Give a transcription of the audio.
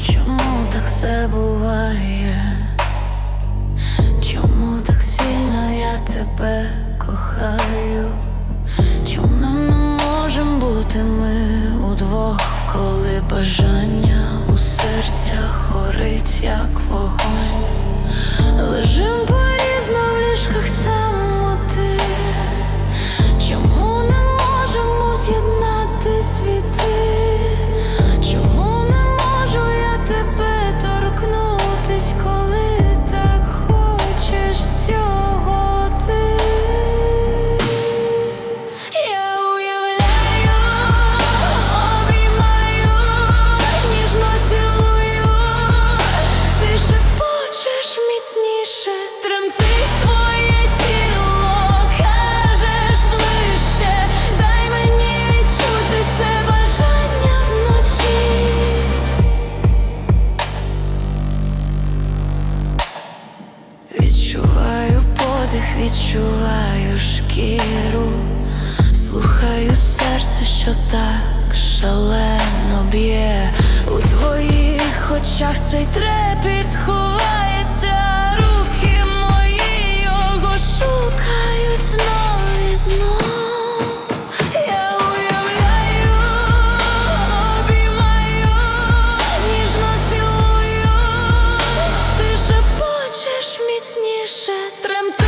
чому так все буває? Чому так сильно я тебе кохаю? Чому не можемо бути ми удвох, коли бажання у серця горить, як подих відчуваю шкіру, слухаю серце, що так шалено б'є. У твоїх очах цей трепіт ховається, руки мої його шукають знов і знов. Міцніше тремтить